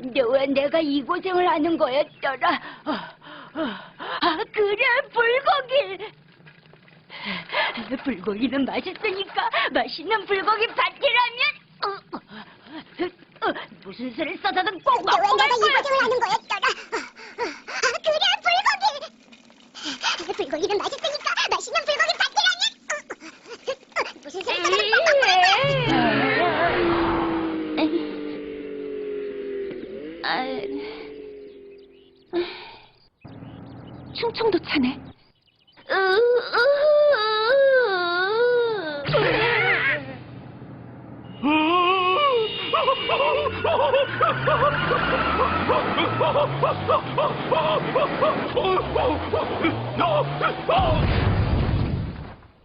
근데 왜 내가 이 고생을 하는 거였더라? 아, 아, 아, 그래, 불고기! 불고기는 맛있으니까 맛있는 불고기 파티라면 어, 어, 어, 무슨 수를 써서든 꼭 근데 왜말 내가 이 거야. 고생을 하는 거였더라? 아, 그래 불고기. 불고기는 맛있으니까 거야. 충청도 차네.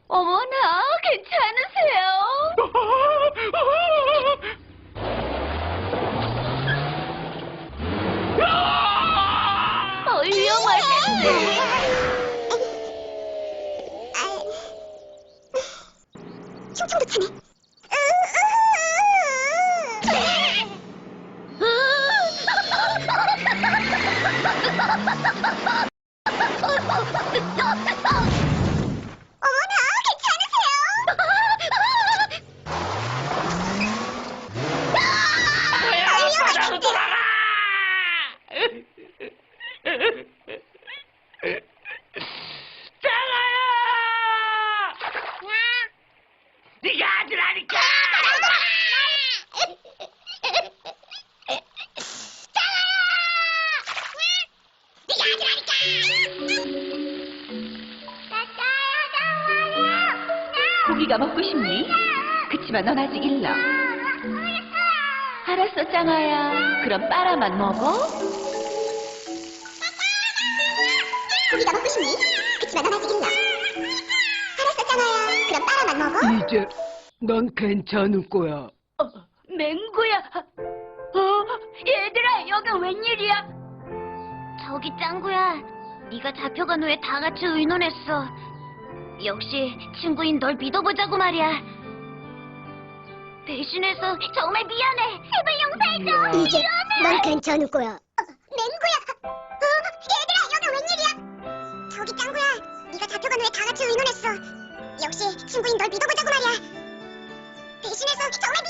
어머나, 괜찮으세요? 어, 위험하겠네. 충청도 차네. 어머나 괜찮으세요? 장아야! 네가 하지라니까! 고기가 먹고 싶니? 그치만 넌 아직 일러. 알았어, 짱아야. 그럼 빨아만 먹어. 싶니? 그치만 넌 아직 일러. 알았어, 짱아야. 그럼 빨아만 먹어. 이제 넌 괜찮을 거야. 어, 맹구야. 어, 얘들아, 여기 웬일이야? 저기 짱구야, 네가 잡혀간 후에 다 같이 의논했어. 역시 친구인 널 믿어보자고 말이야. 배신해서 정말 미안해. 제발 용서해줘. 이제 넌 괜찮을 거야. 웬일이야? 저기 짱구야, 네가 잡혀간 후에 다 같이 의논했어. 역시 친구인 널 믿어보자고 말이야. 배신해서 정말